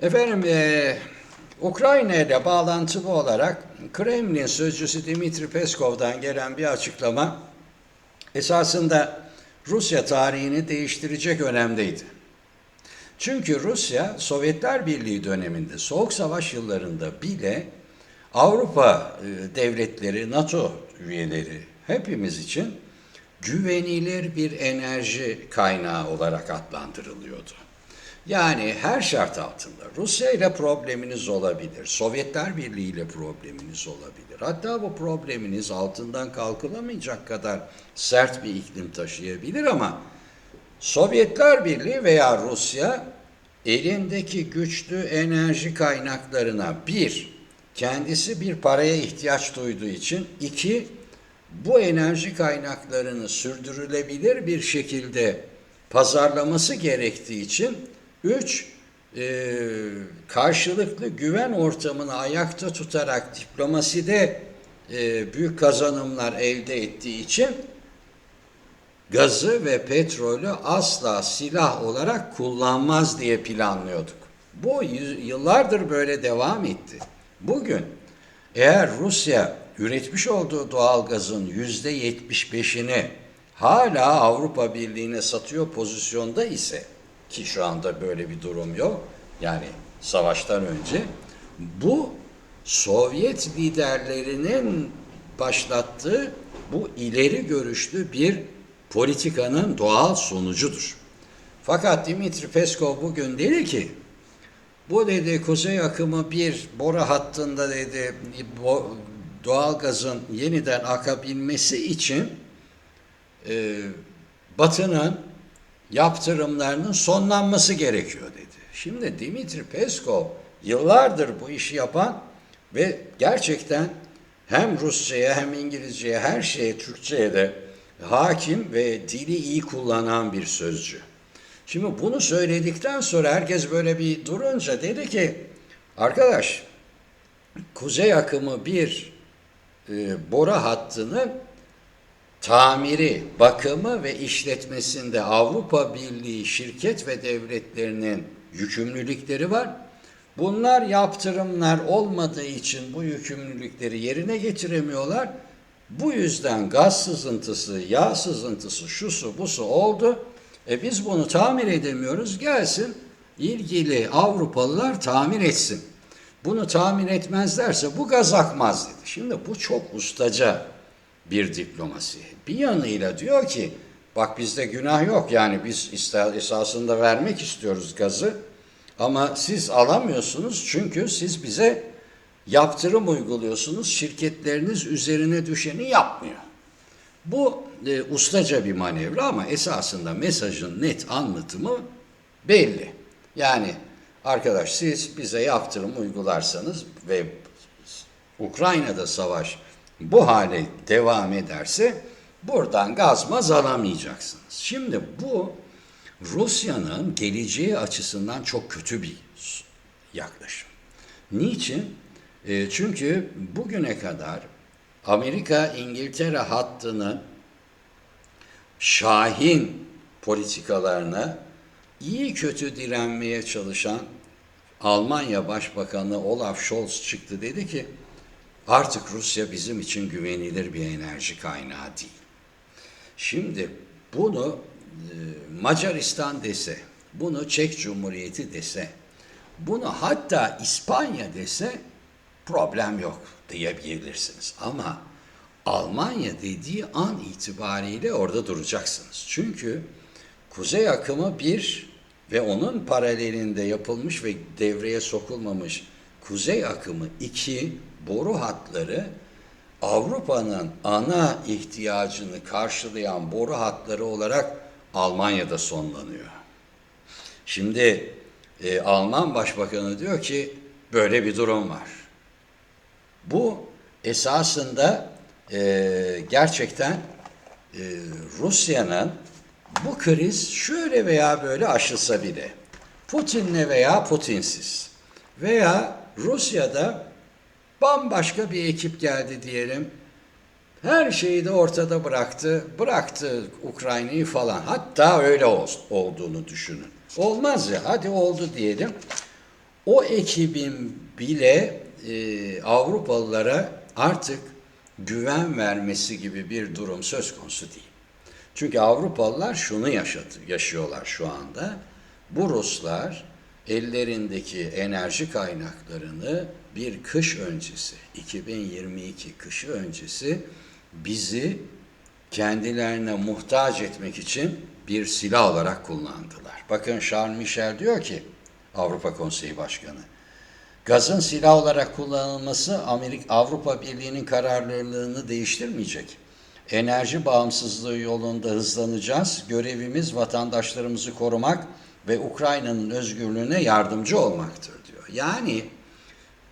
Efendim, e, Ukrayna ile bağlantılı olarak Kremlin sözcüsü Dimitri Peskov'dan gelen bir açıklama esasında Rusya tarihini değiştirecek önemdeydi. Çünkü Rusya Sovyetler Birliği döneminde Soğuk Savaş yıllarında bile Avrupa e, devletleri, NATO üyeleri hepimiz için güvenilir bir enerji kaynağı olarak adlandırılıyordu. Yani her şart altında Rusya ile probleminiz olabilir, Sovyetler Birliği ile probleminiz olabilir. Hatta bu probleminiz altından kalkılamayacak kadar sert bir iklim taşıyabilir ama Sovyetler Birliği veya Rusya elindeki güçlü enerji kaynaklarına bir, kendisi bir paraya ihtiyaç duyduğu için iki, bu enerji kaynaklarını sürdürülebilir bir şekilde pazarlaması gerektiği için üç, e, karşılıklı güven ortamını ayakta tutarak diplomaside e, büyük kazanımlar elde ettiği için gazı ve petrolü asla silah olarak kullanmaz diye planlıyorduk. Bu yıllardır böyle devam etti. Bugün eğer Rusya üretmiş olduğu doğal gazın yüzde yetmiş beşini hala Avrupa Birliği'ne satıyor pozisyonda ise ki şu anda böyle bir durum yok. Yani savaştan önce bu Sovyet liderlerinin başlattığı bu ileri görüşlü bir politikanın doğal sonucudur. Fakat Dimitri Peskov bugün dedi ki bu dedi kuzey akımı bir boru hattında dedi doğal gazın yeniden akabilmesi için e, Batı'nın yaptırımlarının sonlanması gerekiyor dedi. Şimdi Dimitri Peskov yıllardır bu işi yapan ve gerçekten hem Rusça'ya hem İngilizce'ye her şeye Türkçe'ye de hakim ve dili iyi kullanan bir sözcü. Şimdi bunu söyledikten sonra herkes böyle bir durunca dedi ki arkadaş kuzey akımı bir e, boru hattının tamiri, bakımı ve işletmesinde Avrupa Birliği şirket ve devletlerinin yükümlülükleri var. Bunlar yaptırımlar olmadığı için bu yükümlülükleri yerine getiremiyorlar. Bu yüzden gaz sızıntısı, yağ sızıntısı, şusu busu oldu. E biz bunu tamir edemiyoruz. Gelsin ilgili Avrupalılar tamir etsin. Bunu tamir etmezlerse bu gaz akmaz dedi. Şimdi bu çok ustaca bir diplomasi. Bir yanıyla diyor ki bak bizde günah yok yani biz esasında vermek istiyoruz gazı ama siz alamıyorsunuz çünkü siz bize yaptırım uyguluyorsunuz şirketleriniz üzerine düşeni yapmıyor. Bu e, ustaca bir manevra ama esasında mesajın net anlatımı belli. Yani arkadaş siz bize yaptırım uygularsanız ve Ukrayna'da savaş bu hale devam ederse buradan gaz maz alamayacaksınız. Şimdi bu Rusya'nın geleceği açısından çok kötü bir yaklaşım. Niçin? E, çünkü bugüne kadar Amerika İngiltere hattını şahin politikalarına iyi kötü direnmeye çalışan Almanya Başbakanı Olaf Scholz çıktı dedi ki artık Rusya bizim için güvenilir bir enerji kaynağı değil. Şimdi bunu e, Macaristan dese, bunu Çek Cumhuriyeti dese, bunu hatta İspanya dese problem yok diyebilirsiniz. Ama Almanya dediği an itibariyle orada duracaksınız. Çünkü kuzey akımı bir ve onun paralelinde yapılmış ve devreye sokulmamış kuzey akımı iki boru hatları Avrupa'nın ana ihtiyacını karşılayan boru hatları olarak Almanya'da sonlanıyor. Şimdi e, Alman Başbakanı diyor ki böyle bir durum var. Bu esasında e, gerçekten e, Rusya'nın bu kriz şöyle veya böyle aşılsa bile Putin'le veya Putinsiz veya Rusya'da bambaşka bir ekip geldi diyelim. Her şeyi de ortada bıraktı. Bıraktı Ukrayna'yı falan. Hatta öyle ol- olduğunu düşünün. Olmaz ya hadi oldu diyelim. O ekibin bile e, Avrupalılara artık güven vermesi gibi bir durum söz konusu değil. Çünkü Avrupalılar şunu yaşadı, yaşıyorlar şu anda. Bu Ruslar ellerindeki enerji kaynaklarını bir kış öncesi, 2022 kışı öncesi bizi kendilerine muhtaç etmek için bir silah olarak kullandılar. Bakın Charles Michel diyor ki Avrupa Konseyi Başkanı, gazın silah olarak kullanılması Amerika Avrupa Birliği'nin kararlılığını değiştirmeyecek. Enerji bağımsızlığı yolunda hızlanacağız. Görevimiz vatandaşlarımızı korumak ve Ukrayna'nın özgürlüğüne yardımcı olmaktır diyor. Yani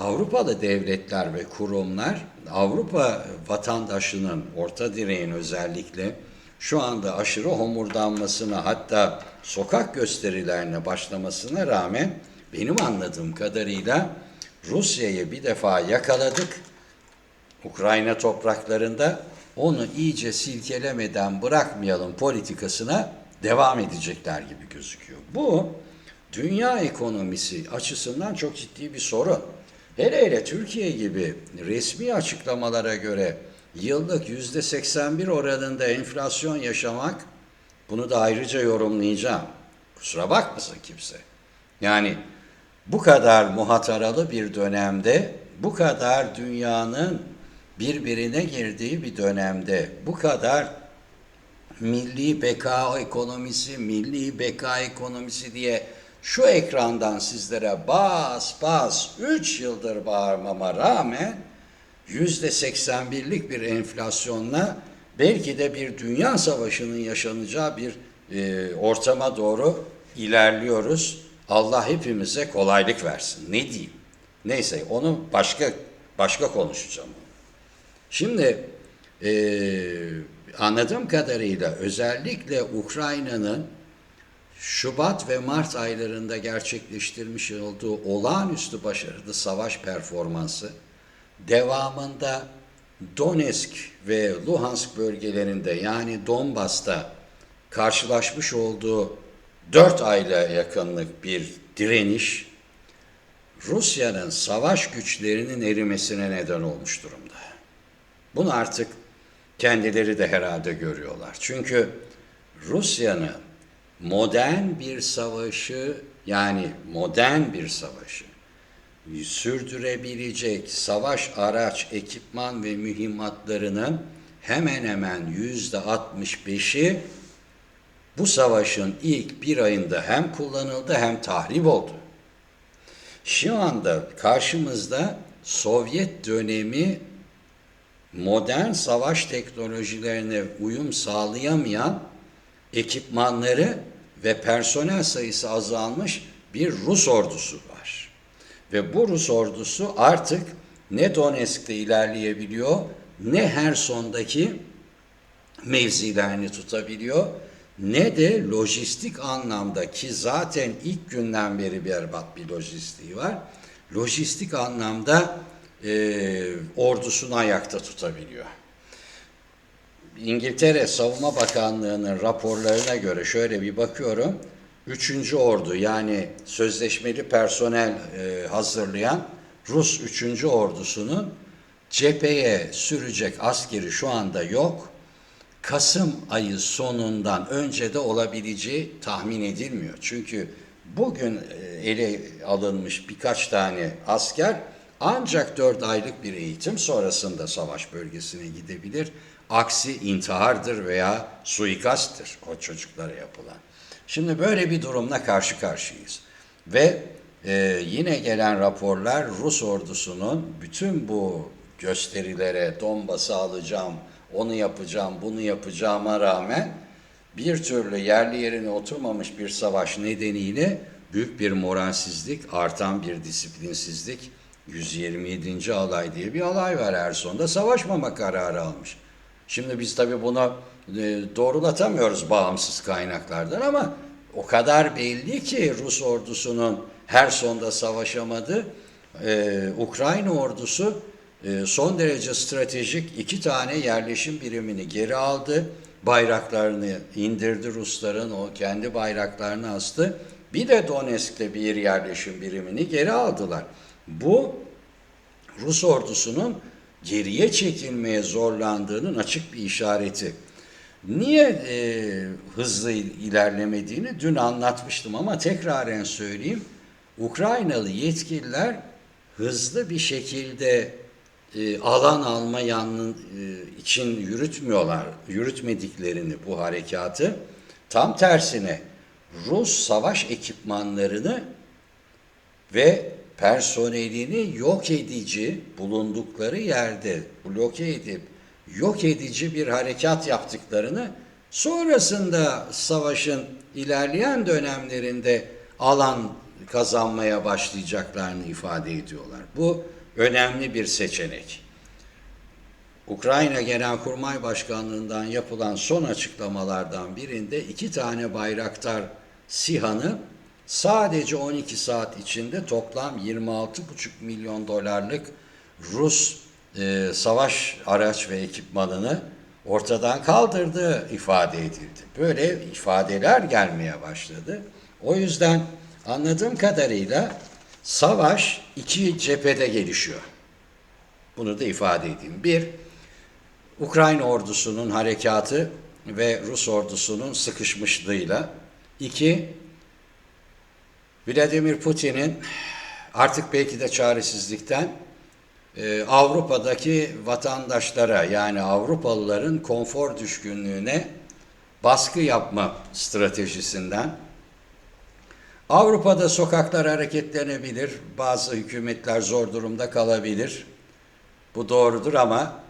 Avrupalı devletler ve kurumlar Avrupa vatandaşının orta direğin özellikle şu anda aşırı homurdanmasına hatta sokak gösterilerine başlamasına rağmen benim anladığım kadarıyla Rusya'yı bir defa yakaladık. Ukrayna topraklarında onu iyice silkelemeden bırakmayalım politikasına devam edecekler gibi gözüküyor. Bu dünya ekonomisi açısından çok ciddi bir sorun. Hele hele Türkiye gibi resmi açıklamalara göre yıllık yüzde 81 oranında enflasyon yaşamak bunu da ayrıca yorumlayacağım. Kusura bakmasın kimse. Yani bu kadar muhataralı bir dönemde, bu kadar dünyanın birbirine girdiği bir dönemde, bu kadar milli beka ekonomisi, milli beka ekonomisi diye şu ekrandan sizlere bas bas 3 yıldır bağırmama rağmen yüzde 81'lik bir enflasyonla belki de bir dünya savaşının yaşanacağı bir e, ortama doğru ilerliyoruz. Allah hepimize kolaylık versin. Ne diyeyim? Neyse onu başka başka konuşacağım. Şimdi e, anladığım kadarıyla özellikle Ukrayna'nın Şubat ve Mart aylarında gerçekleştirmiş olduğu olağanüstü başarılı savaş performansı devamında Donetsk ve Luhansk bölgelerinde yani Donbas'ta karşılaşmış olduğu 4 ayla yakınlık bir direniş Rusya'nın savaş güçlerinin erimesine neden olmuş durumda. Bunu artık kendileri de herhalde görüyorlar. Çünkü Rusya'nın modern bir savaşı yani modern bir savaşı sürdürebilecek savaş araç, ekipman ve mühimmatlarının hemen hemen yüzde 65'i bu savaşın ilk bir ayında hem kullanıldı hem tahrip oldu. Şu anda karşımızda Sovyet dönemi modern savaş teknolojilerine uyum sağlayamayan ekipmanları ve personel sayısı azalmış bir Rus ordusu var. Ve bu Rus ordusu artık ne Donetsk'te ilerleyebiliyor ne Herson'daki mevzilerini tutabiliyor ne de lojistik anlamda ki zaten ilk günden beri berbat bir lojistiği var. Lojistik anlamda e, ordusunu ayakta tutabiliyor. İngiltere Savunma Bakanlığı'nın raporlarına göre şöyle bir bakıyorum. Üçüncü ordu yani sözleşmeli personel e, hazırlayan Rus üçüncü ordusunun cepheye sürecek askeri şu anda yok. Kasım ayı sonundan önce de olabileceği tahmin edilmiyor. Çünkü bugün e, ele alınmış birkaç tane asker ancak 4 aylık bir eğitim sonrasında savaş bölgesine gidebilir. Aksi intihardır veya suikasttır o çocuklara yapılan. Şimdi böyle bir durumla karşı karşıyayız. Ve e, yine gelen raporlar Rus ordusunun bütün bu gösterilere Donbas'ı alacağım, onu yapacağım, bunu yapacağıma rağmen bir türlü yerli yerine oturmamış bir savaş nedeniyle büyük bir moralsizlik, artan bir disiplinsizlik, 127. alay diye bir alay var Erson'da savaşmama kararı almış. Şimdi biz tabii bunu e, doğrulatamıyoruz bağımsız kaynaklardan ama o kadar belli ki Rus ordusunun her sonda savaşamadı. Ee, Ukrayna ordusu e, son derece stratejik iki tane yerleşim birimini geri aldı. Bayraklarını indirdi Rusların, o kendi bayraklarını astı Bir de Donetsk'te bir yerleşim birimini geri aldılar. Bu Rus ordusunun geriye çekilmeye zorlandığının açık bir işareti. Niye e, hızlı ilerlemediğini dün anlatmıştım ama tekraren söyleyeyim. Ukraynalı yetkililer hızlı bir şekilde e, alan alma yanının e, için yürütmüyorlar, yürütmediklerini bu harekatı. Tam tersine Rus savaş ekipmanlarını ve personelini yok edici bulundukları yerde bloke edip yok edici bir harekat yaptıklarını sonrasında savaşın ilerleyen dönemlerinde alan kazanmaya başlayacaklarını ifade ediyorlar. Bu önemli bir seçenek. Ukrayna Genelkurmay Başkanlığından yapılan son açıklamalardan birinde iki tane Bayraktar SİHA'nı sadece 12 saat içinde toplam 26,5 milyon dolarlık Rus e, savaş araç ve ekipmanını ortadan kaldırdığı ifade edildi. Böyle ifadeler gelmeye başladı. O yüzden anladığım kadarıyla savaş iki cephede gelişiyor. Bunu da ifade edeyim. Bir, Ukrayna ordusunun harekatı ve Rus ordusunun sıkışmışlığıyla. İki, Vladimir Putin'in artık belki de çaresizlikten e, Avrupa'daki vatandaşlara yani Avrupalıların konfor düşkünlüğüne baskı yapma stratejisinden Avrupa'da sokaklar hareketlenebilir, bazı hükümetler zor durumda kalabilir. Bu doğrudur ama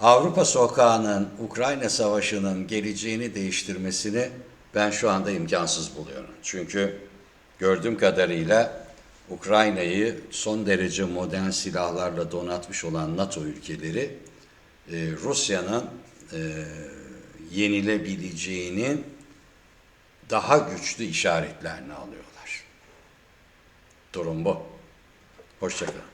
Avrupa sokağının Ukrayna Savaşı'nın geleceğini değiştirmesini ben şu anda imkansız buluyorum. Çünkü gördüğüm kadarıyla Ukrayna'yı son derece modern silahlarla donatmış olan NATO ülkeleri e, Rusya'nın e, yenilebileceğinin daha güçlü işaretlerini alıyorlar. Durum bu. Hoşçakalın.